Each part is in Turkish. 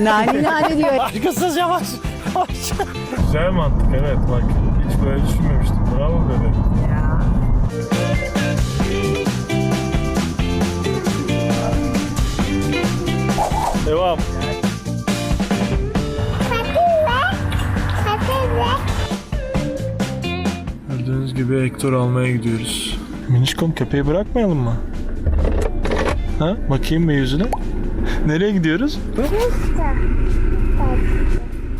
Nani nani diyor. Arkasız yavaş. Yavaş. Güzel mantık evet bak. Hiç böyle düşünmemiştim. Bravo bebe. Ya. Devam. Gördüğünüz gibi Hector almaya gidiyoruz. Minişkom köpeği bırakmayalım mı? Ha? Bakayım bir yüzüne. Nereye gidiyoruz?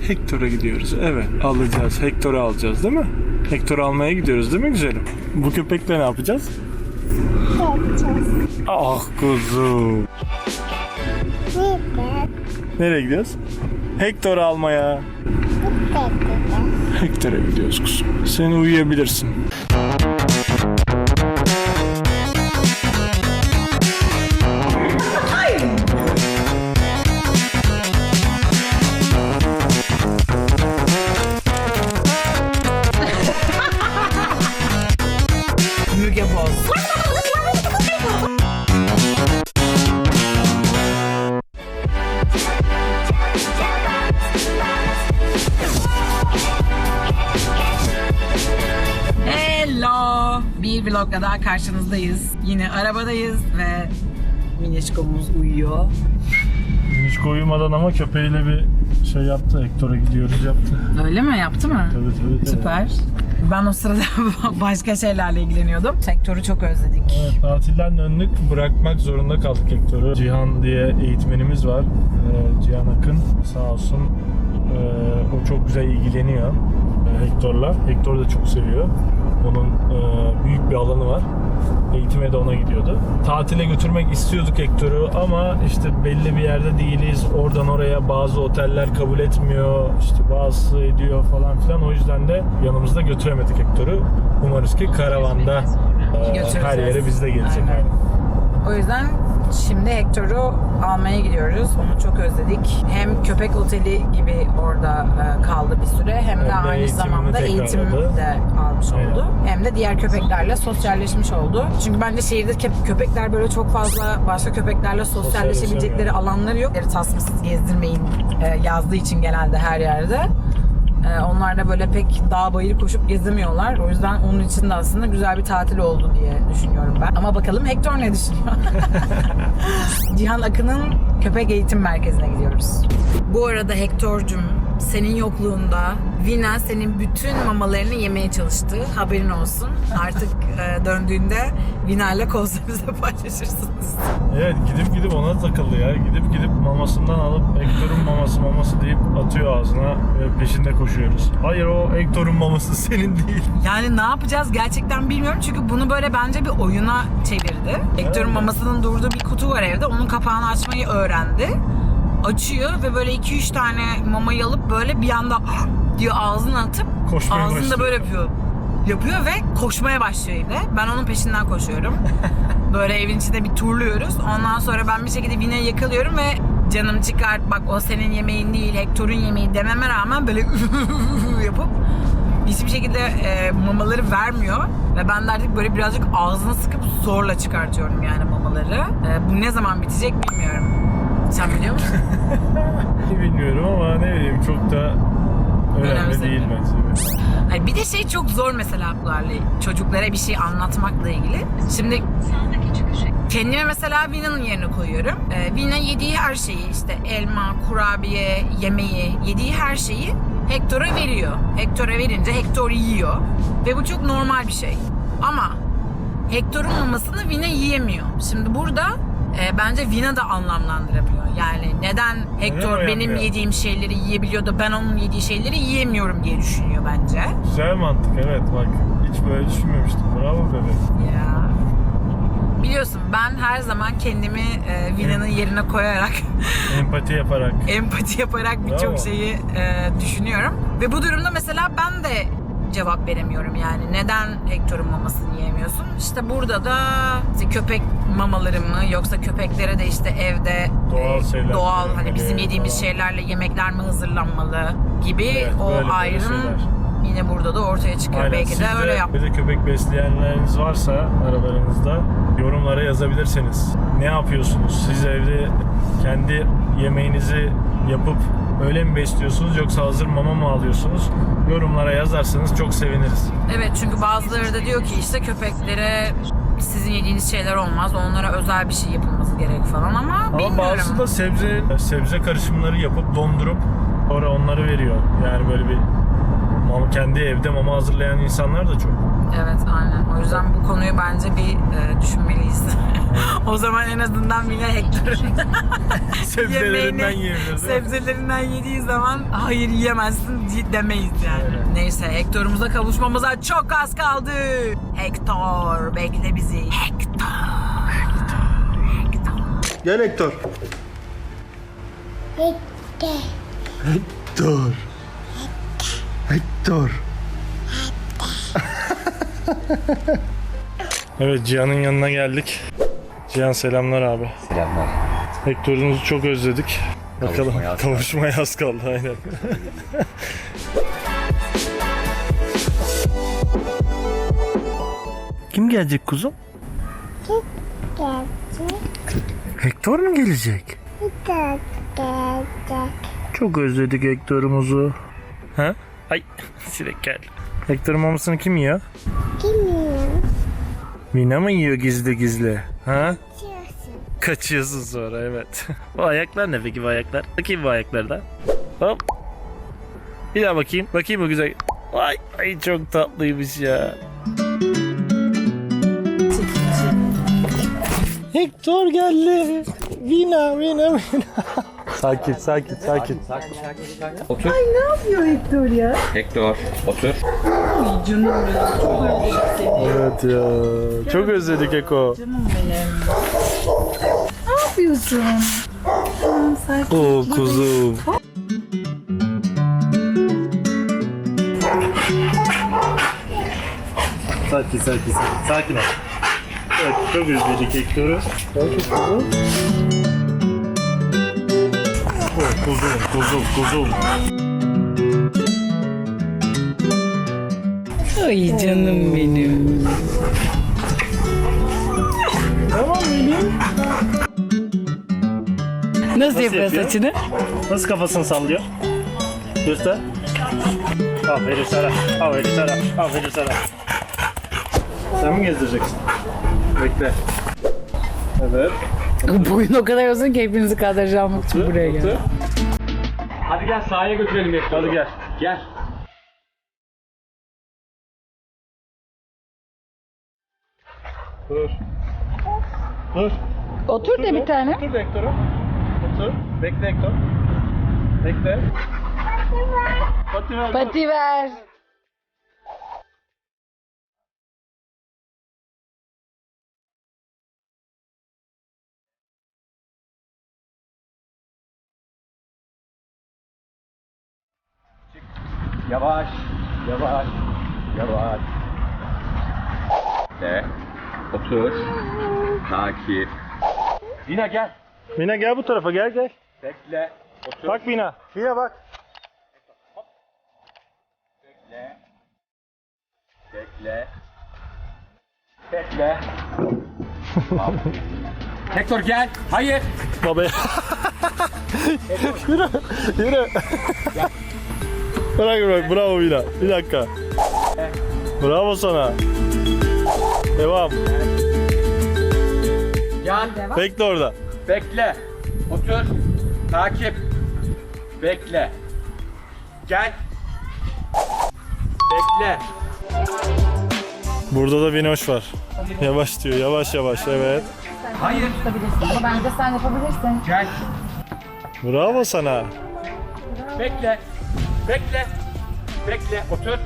Hector'a gidiyoruz. Evet alacağız. Hector'u alacağız değil mi? Hector'u almaya gidiyoruz değil mi güzelim? Bu köpekle ne yapacağız? Ah kuzum. Nereye gidiyoruz? Hector'u almaya. Hector'a gidiyoruz kuzum. Sen uyuyabilirsin. Vlogla daha karşınızdayız. Yine arabadayız ve Minişkomuz uyuyor. Hiç uyumadan ama köpeğiyle bir şey yaptı. Hector'a gidiyoruz yaptı. Öyle mi? Yaptı mı? Tabii. tabii. Süper. Ben o sırada başka şeylerle ilgileniyordum. Sektörü çok özledik. Evet, tatilden döndük. Bırakmak zorunda kaldık Hector'u. Cihan diye eğitmenimiz var. Ee, Cihan Akın sağ olsun. Ee, o çok güzel ilgileniyor e, Hector'la. Hector da çok seviyor. Onun e, büyük bir alanı var. Eğitime de ona gidiyordu. Tatile götürmek istiyorduk Hector'u ama işte belli bir yerde değiliz. Oradan oraya bazı oteller kabul etmiyor. İşte bazısı ediyor falan filan. O yüzden de yanımızda götüremedik Hector'u. Umarız ki karavanda e, her yere bizde gelecek. Aynen. O yüzden şimdi Hector'u almaya gidiyoruz. Onu çok özledik. Hem köpek oteli gibi orada e, kaldı bir süre hem de aynı eğitimini zamanda eğitim tekrarladı. de almış Aynen. oldu. Hem de diğer köpeklerle sosyalleşmiş oldu. Çünkü bence şehirde kö- köpekler böyle çok fazla başka köpeklerle sosyalleşebilecekleri alanları yok. Tasmasız gezdirmeyin e, yazdığı için genelde her yerde. Ee, onlar da böyle pek dağ bayır koşup gezemiyorlar. O yüzden onun için de aslında güzel bir tatil oldu diye düşünüyorum ben. Ama bakalım Hector ne düşünüyor? Cihan Akın'ın köpek eğitim merkezine gidiyoruz. Bu arada Hector'cum senin yokluğunda Vina senin bütün mamalarını yemeye çalıştı. Haberin olsun. Artık e, döndüğünde Vina ile kozlarınızı paylaşırsınız. Evet gidip gidip ona takıldı ya. Gidip gidip mamasından alıp Hector'un maması maması deyip atıyor ağzına ve peşinde koşuyoruz. Hayır o Hector'un maması senin değil. Yani ne yapacağız gerçekten bilmiyorum çünkü bunu böyle bence bir oyuna çevirdi. Hector'un Evet. mamasının durduğu bir kutu var evde. Onun kapağını açmayı öğrendi. Açıyor ve böyle 2-3 tane mamayı alıp böyle bir anda diyor ağzına atıp Koşmaya ağzında başlıyor. böyle yapıyor. Yapıyor ve koşmaya başlıyor evde. Ben onun peşinden koşuyorum. böyle evin içinde bir turluyoruz. Ondan sonra ben bir şekilde Vina'yı yakalıyorum ve canım çıkart bak o senin yemeğin değil Hector'un yemeği dememe rağmen böyle yapıp hiçbir şekilde e, mamaları vermiyor. Ve ben de artık böyle birazcık ağzını sıkıp zorla çıkartıyorum yani mamaları. E, bu ne zaman bitecek bilmiyorum. Sen biliyor musun? Bilmiyorum ama ne bileyim çok da önemli Önemsemiyorum. değil bence. Hayır, bir de şey çok zor mesela bunlarla çocuklara bir şey anlatmakla ilgili. Şimdi kendime mesela Vina'nın yerine koyuyorum. Ee, Vina yediği her şeyi işte elma, kurabiye, yemeği, yediği her şeyi Hector'a veriyor. Hector'a verince Hector yiyor. Ve bu çok normal bir şey. Ama Hector'un mamasını Vina yiyemiyor. Şimdi burada e, bence Vina da anlamlandıramıyor. Yani neden Hector Neden benim yediğim şeyleri yiyebiliyor da ben onun yediği şeyleri yiyemiyorum diye düşünüyor bence. Güzel mantık evet bak. Hiç böyle düşünmemiştim. Bravo bebek. Ya. Biliyorsun ben her zaman kendimi e, Vina'nın yerine koyarak Empati yaparak. empati yaparak Bravo. birçok şeyi e, düşünüyorum. Ve bu durumda mesela ben de cevap veremiyorum yani. Neden Hector'un mamasını yiyemiyorsun? İşte burada da işte köpek mamaları mı yoksa köpeklere de işte evde Doğal şeyler doğal hani bizim yediğimiz falan. şeylerle yemekler mi hazırlanmalı gibi Evet, o böyle böyle ayrım şeyler. yine burada da ortaya çıkıyor. Aynen. Belki Siz de öyle yap. Bir de köpek besleyenleriniz varsa aralarınızda yorumlara yazabilirsiniz. Ne yapıyorsunuz? Siz evde kendi yemeğinizi yapıp öyle mi besliyorsunuz yoksa hazır mama mı alıyorsunuz? Yorumlara yazarsanız çok seviniriz. Evet çünkü bazıları da diyor ki işte köpeklere sizin yediğiniz şeyler olmaz. Onlara özel bir şey yapılması gerek falan ama, Ama bilmiyorum. bazısı da sebze sebze karışımları yapıp dondurup sonra onları veriyor. Yani böyle bir mama, kendi evde mama hazırlayan insanlar da çok. Evet aynen. O yüzden bu konuyu bence bir e, düşünmeliyiz. o zaman en azından Mine Hector'un Sebzelerinden sebzelerinden yediği zaman hayır yiyemezsin demeyiz yani. Evet. Neyse Hector'umuza kavuşmamıza çok az kaldı. Hector bekle bizi. Hector. Hector. Gel Hector. Hector. Hector. evet Cihan'ın yanına geldik. Cihan selamlar abi. Selamlar. Hector'unuzu çok özledik. Bakalım Kavuşmaya az kaldı. kavuşmaya az kaldı aynen. Kim gelecek kuzum? Hector mu gelecek? Çok özledik Hector'umuzu. Ha? Ay sinek geldi. Hector'un mamasını kim yiyor? Mina mı yiyor gizli gizli? Ha? Kaçıyorsun sonra evet. bu ayaklar ne peki bu ayaklar? Bakayım bu ayaklarda. Hop. Bir daha bakayım. Bakayım bu güzel. Ay, ay çok tatlıymış ya. Hector geldi. Vina, Vina, Vina. sakin, sakin, sakin. Sakin sakin sakin. Otur. Ay ne yapıyor Hector ya? Hector otur. Evet ya. Çok özledik Eko. yapıyorsun? Oo kuzum. Sakin sakin sakin. Sakin ol. Evet çok özledik Hector'u. Sakin kuzum. Kuzum kuzum kuzum. Ay canım benim. Tamam benim. Nasıl, yapıyor yapıyor? saçını? Nasıl kafasını sallıyor? Göster. Aferin sana. Aferin sana. Aferin sana. Sen mi gezdireceksin? Bekle. Evet. Boyun o kadar uzun ki hepinizi kaldıracağım için buraya geldim. Hadi gel sahaya götürelim Hector'u. Hadi gel. Gel. Dur. Dur. Otur da bir tane. Otur Hector'u. Otur. Bekle Hector. Bekle. Pati ver. Pati ver. Yavaş. Yavaş. Yavaş. De. Otur. Takip. Yine gel. Mina gel bu tarafa gel gel. Bekle. Otur. Bak Mina. Mina bak. Bekle. Bekle. Bekle. Tamam. Hector gel. Hayır. Babaya. yürü. Yürü. Bırak bırak. Bravo Mina. Bir dakika. Bravo sana. Devam. Gel. Bekle orada. Bekle. Otur. Takip. Bekle. Gel. Bekle. Burada da Vinoş var. Yavaş diyor. Yavaş yavaş. Evet. Hayır. Ama bence sen yapabilirsin. Gel. Bravo sana. Bekle. Bekle. Bekle. Otur.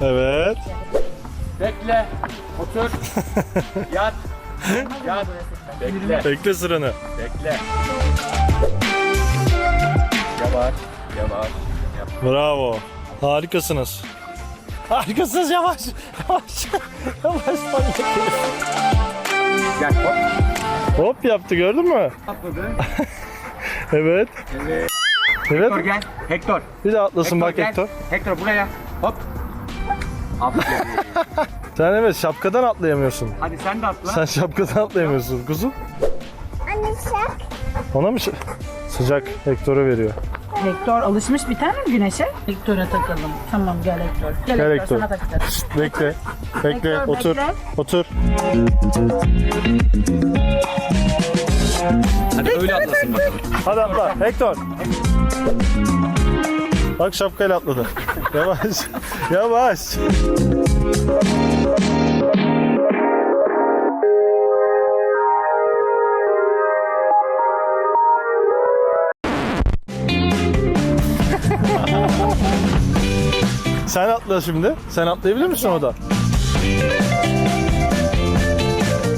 Evet. Bekle. Otur. Yat. Yat. Bekle. Bekle sıranı. Bekle. Yavaş. Yavaş. Yavaş. Bravo. Harikasınız. Harikasınız yavaş. Yavaş. Yavaş. Gel. Hop. Hop yaptı gördün mü? Atladı. Evet. Evet. Evet. Hector gel. Hector. Bir de atlasın bak gel. Hector. Hector buraya. Hop. Sen evet şapkadan atlayamıyorsun. Hadi sen de atla. Sen şapkadan atlayamıyorsun kuzum. Ona mı Sıcak Hector'a veriyor. Hector alışmış bir tane mi güneşe? Hector'a takalım. Tamam gel Hector. Gel, Gel Hector, Hector. sana takacağız. Bekle. Bekle. Hector, otur. bekle. Otur. Hadi öyle atlasın bakalım. Hadi atla. Hector. Bak şapkayla atladı. Yavaş. Yavaş. Sen atla şimdi. Sen atlayabilir misin o da?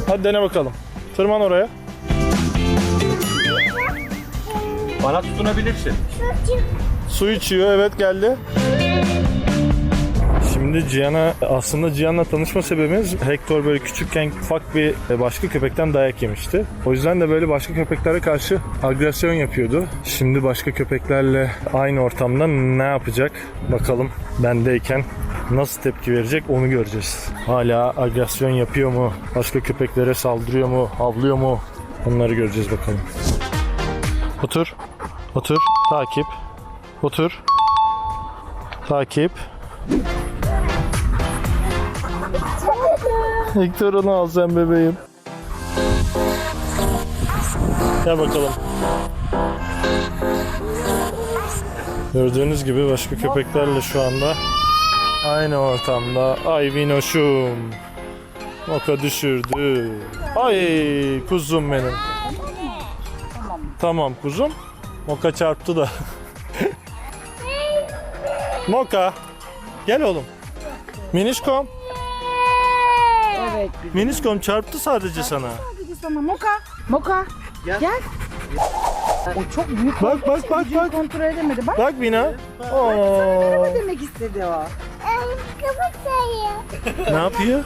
Hadi dene bakalım. Tırman oraya. Bana tutunabilirsin. Su içiyor evet geldi. Şimdi Cihan'a aslında Cihan'la tanışma sebebimiz Hector böyle küçükken ufak bir e, başka köpekten dayak yemişti. O yüzden de böyle başka köpeklere karşı agresyon yapıyordu. Şimdi başka köpeklerle aynı ortamda ne yapacak bakalım bendeyken nasıl tepki verecek onu göreceğiz. Hala agresyon yapıyor mu? Başka köpeklere saldırıyor mu? Havlıyor mu? Onları göreceğiz bakalım. Otur. Otur. Takip. Otur. Takip. Hector onu al sen bebeğim. Gel bakalım. Gördüğünüz gibi başka köpeklerle şu anda aynı ortamda. Ay Vinoş'um. Moka düşürdü. Ay kuzum benim. Tamam kuzum. Moka çarptı da. Moka. Gel oğlum. Minişkom. Evet. Minişkom çarptı sadece sana. Sana Moka. Moka. Gel. O çok büyük Bak bak bak bak. kontrol edemedi. Bak Bak Mina. Oo. ne demek istedi o. Ne yapıyor?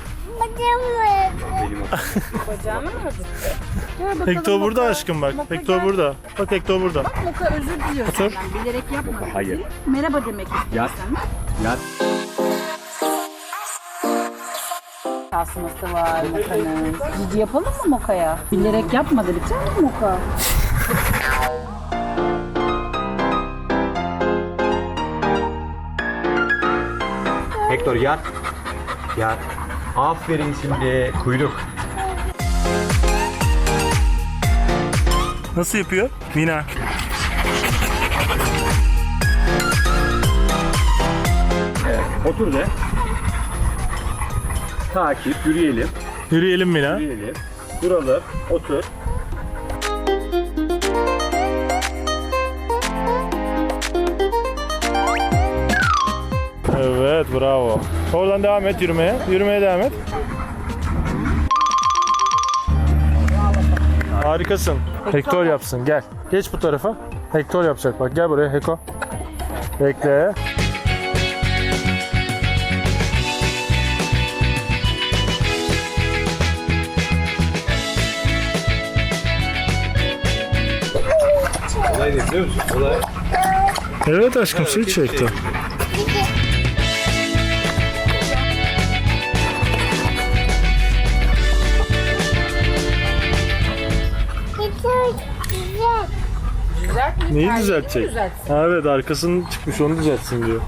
Bacağını mı bakalım Hector burada aşkım bak. Moka Hector gel. burada. Bak Hector burada. Moka özür diliyor Otur. senden. Bilerek yapmadı. Hayır. Merhaba demek istedi Yat. sana. Yat. Tasması var Moka'nın. Cici yapalım mı Moka'ya? Bilerek yapmadı tane mi Moka? Hector yat. Yat. Aferin şimdi. Kuyruk. Nasıl yapıyor? Mina. Otur de. Takip. Yürüyelim. Yürüyelim Mina. Yürüyelim. Duralım. Otur. Evet bravo. Oradan devam et yürümeye. Yürümeye devam et. Harikasın. Hector yapsın gel. Geç bu tarafa. Hector yapacak bak gel buraya Heko. Bekle. Olay ne biliyor musun? Olay. Evet aşkım sil çekti. Neyi düzeltecek? düzeltsin. Ha, evet arkasının çıkmış onu düzeltsin diyor.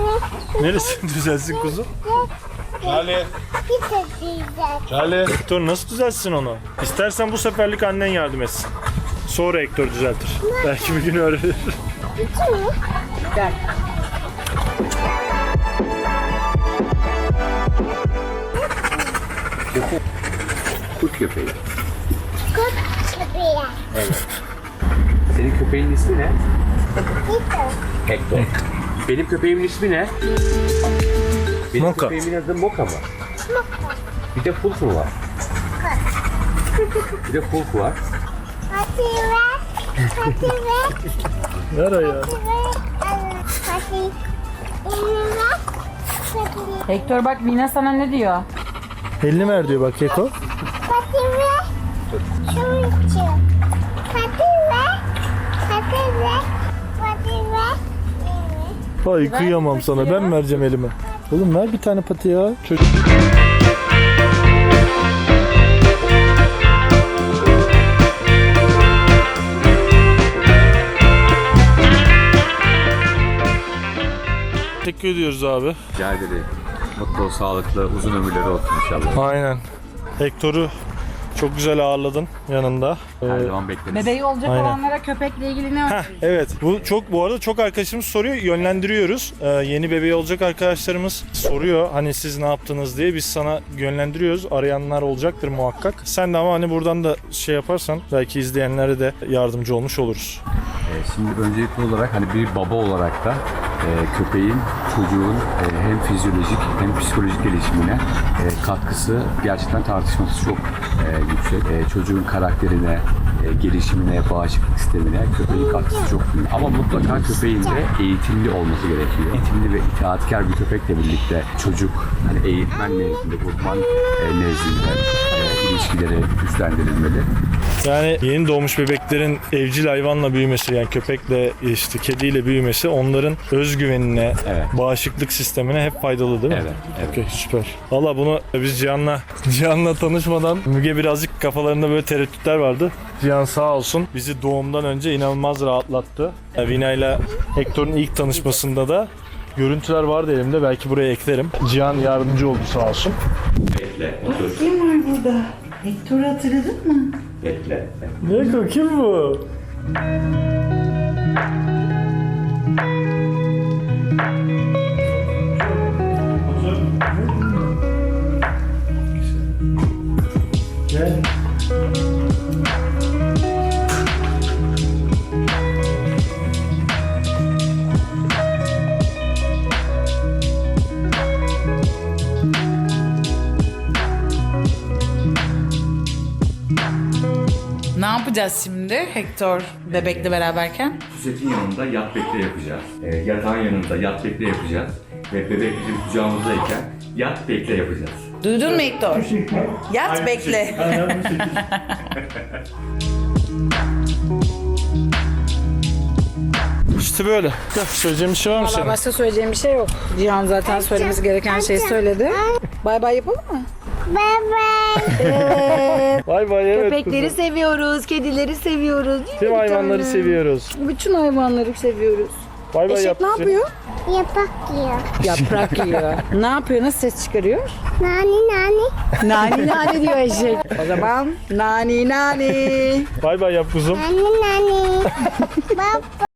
Neresini düzelsin kuzum? Charlie. Charlie. Hector nasıl düzeltsin onu? İstersen bu seferlik annen yardım etsin. Sonra Hector düzeltir. Belki bir gün öğrenir. Gel. Kurt köpeği. Senin köpeğin ismi ne? Hector. Benim köpeğimin ismi ne? Benim Moka. köpeğimin adı Moka mı? Bir de Fulfu var. Bir de Fulfu var. Ver ayağı. Hector bak Mina sana ne diyor? Elini ver diyor bak Heko. Ay Ver kıyamam sana. Pati Ben ya. vereceğim elime. Oğlum ver bir tane pati ya. Çocuk. Teşekkür ediyoruz abi. Rica ederim. Mutlu, sağlıklı, uzun ömürleri olsun inşallah. Aynen. Hector'u çok güzel ağırladın yanında. Her Ee, zaman bekleriz. Bebeği olacak Aynen. olanlara köpekle ilgili ne Heh, evet. Bu çok bu arada çok arkadaşımız soruyor, yönlendiriyoruz. Ee, yeni bebeği olacak arkadaşlarımız soruyor hani siz ne yaptınız diye biz sana yönlendiriyoruz. Arayanlar olacaktır muhakkak. Sen de ama hani buradan da şey yaparsan belki izleyenlere de yardımcı olmuş oluruz. Ee, Şimdi öncelikli olarak hani bir baba olarak da e, köpeğin çocuğun e, hem fizyolojik hem psikolojik gelişimine e, katkısı gerçekten tartışması çok e, yüksek. E, çocuğun karakterine, e, gelişimine, bağışıklık sistemine köpeğin katkısı çok büyük. Ama mutlaka köpeğin de eğitimli olması gerekiyor. Eğitimli ve itaatkar bir köpekle birlikte çocuk hani eğitmen nezdinde, uzman e, nezdinde ilişkileri güçlendirilmeli. Yani yeni doğmuş bebeklerin evcil hayvanla büyümesi yani köpekle işte kediyle büyümesi onların özgüvenine, Evet. bağışıklık sistemine hep faydalı değil mi? Evet, evet. Okey süper. Valla bunu biz Cihan'la Cihan'la tanışmadan Müge birazcık kafalarında böyle tereddütler vardı. Cihan sağ olsun bizi doğumdan önce inanılmaz rahatlattı. Vina ile Hector'un ilk tanışmasında da görüntüler vardı elimde belki buraya eklerim. Cihan yardımcı oldu sağ olsun. Bekle, otur. Kim var burada? Hector'u hatırladın mı? Bekle. Ne kim bu? Gel. Yapacağız şimdi Hector bebekle beraberken? Füzetin yanında yat bekle yapacağız. Ee, yatağın yanında yat bekle yapacağız. Ve bebek bizim kucağımızdayken yat bekle yapacağız. Duydun mu Hector? Yat bekle. İşte böyle. Gel, söyleyeceğim bir şey var mı Valla senin? başka söyleyeceğim bir şey yok. Cihan zaten söylemesi gereken şeyi söyledi. Bay bay yapalım mı? Bay bay evet Köpekleri kızım. seviyoruz, kedileri seviyoruz. değil mi Tüm bir hayvanları tanem? seviyoruz. Bütün hayvanları seviyoruz. Bay bay Eşek yap. ne yapıyor? Yapak yiyor. Yaprak yiyor. ne yapıyor? Nasıl ses çıkarıyor? Nani nani. Nani nani diyor eşek. O zaman nani nani. Bay bay yap kuzum. Nani nani. Baba.